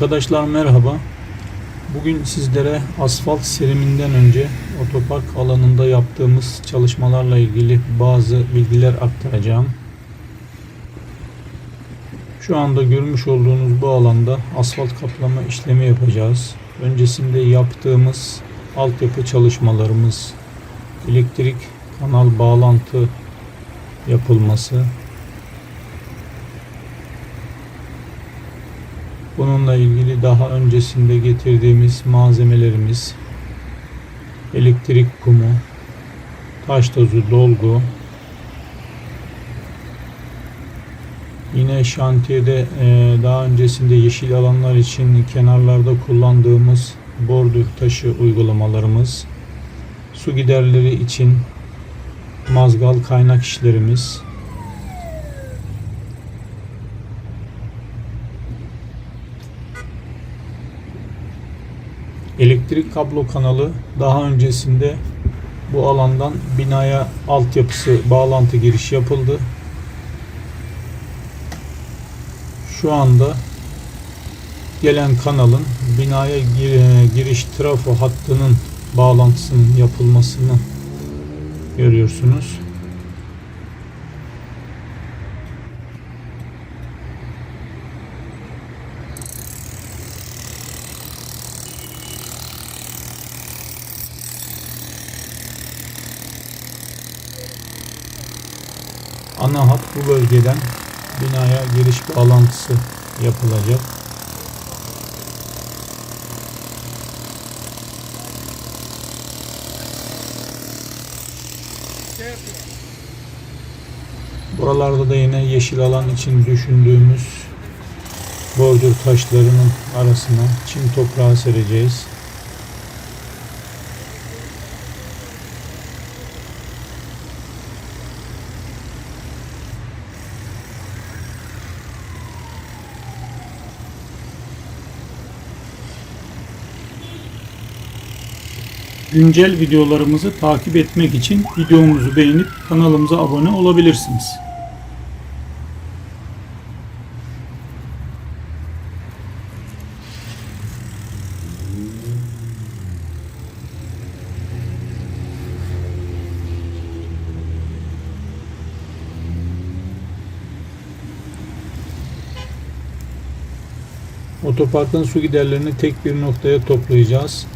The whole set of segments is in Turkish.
Arkadaşlar merhaba. Bugün sizlere asfalt seriminden önce otopark alanında yaptığımız çalışmalarla ilgili bazı bilgiler aktaracağım. Şu anda görmüş olduğunuz bu alanda asfalt kaplama işlemi yapacağız. Öncesinde yaptığımız altyapı çalışmalarımız, elektrik kanal bağlantı yapılması, Bununla ilgili daha öncesinde getirdiğimiz malzemelerimiz elektrik kumu, taş tozu, dolgu, yine şantiyede e, daha öncesinde yeşil alanlar için kenarlarda kullandığımız bordür taşı uygulamalarımız, su giderleri için mazgal kaynak işlerimiz, elektrik kablo kanalı daha öncesinde bu alandan binaya altyapısı bağlantı giriş yapıldı. Şu anda gelen kanalın binaya gir- giriş trafo hattının bağlantısının yapılmasını görüyorsunuz. Ana hat bu bölgeden binaya giriş bağlantısı yapılacak. Buralarda da yine yeşil alan için düşündüğümüz bordür taşlarının arasına çim toprağı sereceğiz. Güncel videolarımızı takip etmek için videomuzu beğenip kanalımıza abone olabilirsiniz. Otoparkın su giderlerini tek bir noktaya toplayacağız.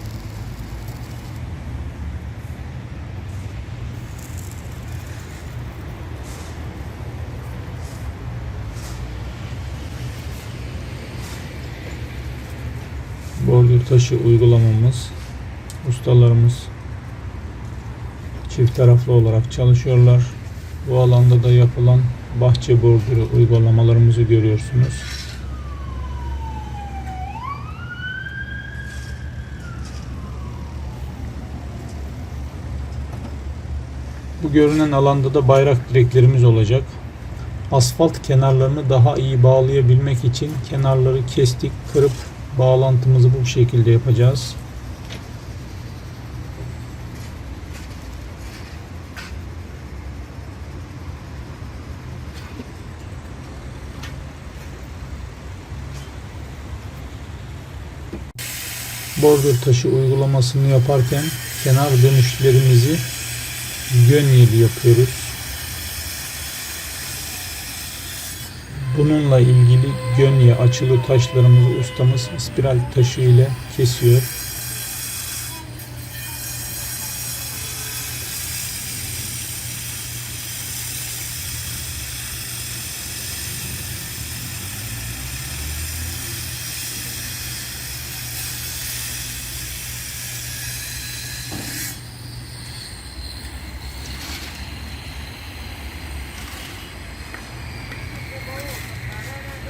Bordür taşı uygulamamız ustalarımız çift taraflı olarak çalışıyorlar. Bu alanda da yapılan bahçe bordürü uygulamalarımızı görüyorsunuz. Bu görünen alanda da bayrak direklerimiz olacak. Asfalt kenarlarını daha iyi bağlayabilmek için kenarları kestik, kırıp bağlantımızı bu şekilde yapacağız. Bordür taşı uygulamasını yaparken kenar dönüşlerimizi gönyeli yapıyoruz. Bununla ilgili gönye açılı taşlarımızı ustamız spiral taşı ile kesiyor.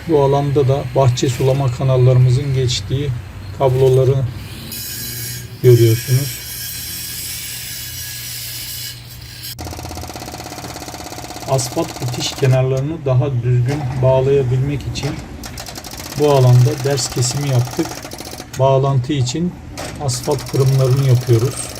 Bu alanda da bahçe sulama kanallarımızın geçtiği kabloları görüyorsunuz. Asfalt bitiş kenarlarını daha düzgün bağlayabilmek için bu alanda ders kesimi yaptık. Bağlantı için asfalt kırımlarını yapıyoruz.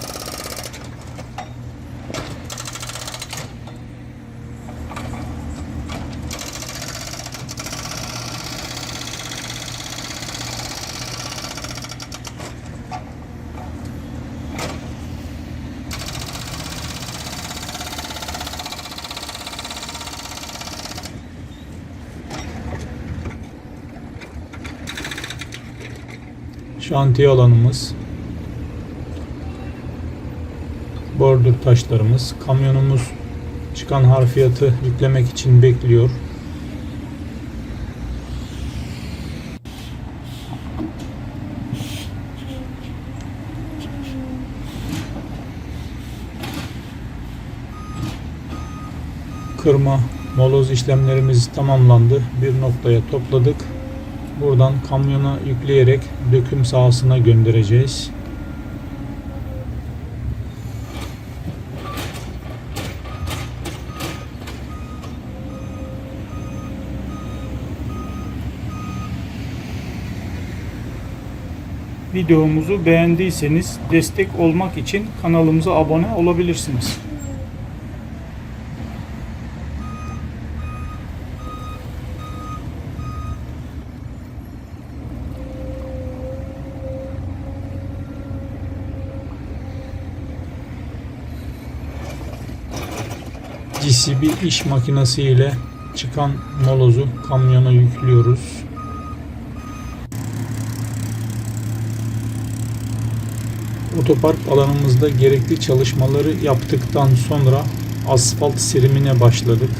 Şantiye alanımız, bordür taşlarımız, kamyonumuz çıkan harfiyatı yüklemek için bekliyor. Kırma, moloz işlemlerimiz tamamlandı. Bir noktaya topladık. Buradan kamyona yükleyerek döküm sahasına göndereceğiz. Videomuzu beğendiyseniz destek olmak için kanalımıza abone olabilirsiniz. GCB iş makinesi ile çıkan molozu kamyona yüklüyoruz. Otopark alanımızda gerekli çalışmaları yaptıktan sonra asfalt serimine başladık.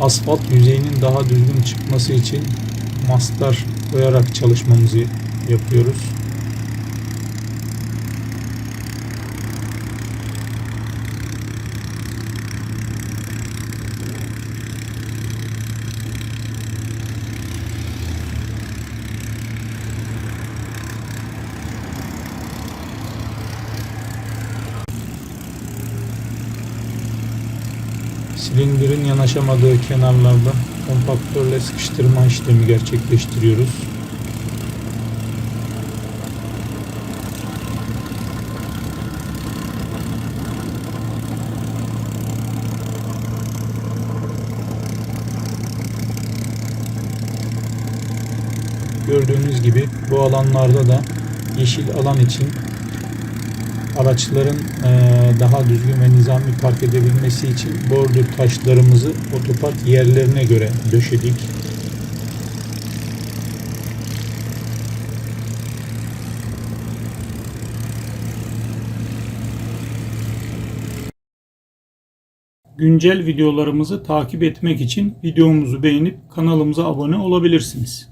Asfalt yüzeyinin daha düzgün çıkması için mastar koyarak çalışmamızı yapıyoruz. Silindirin yanaşamadığı kenarlarda kompaktörle sıkıştırma işlemi gerçekleştiriyoruz. Gördüğünüz gibi bu alanlarda da yeşil alan için araçların daha düzgün ve nizami park edebilmesi için bordür taşlarımızı otopark yerlerine göre döşedik. Güncel videolarımızı takip etmek için videomuzu beğenip kanalımıza abone olabilirsiniz.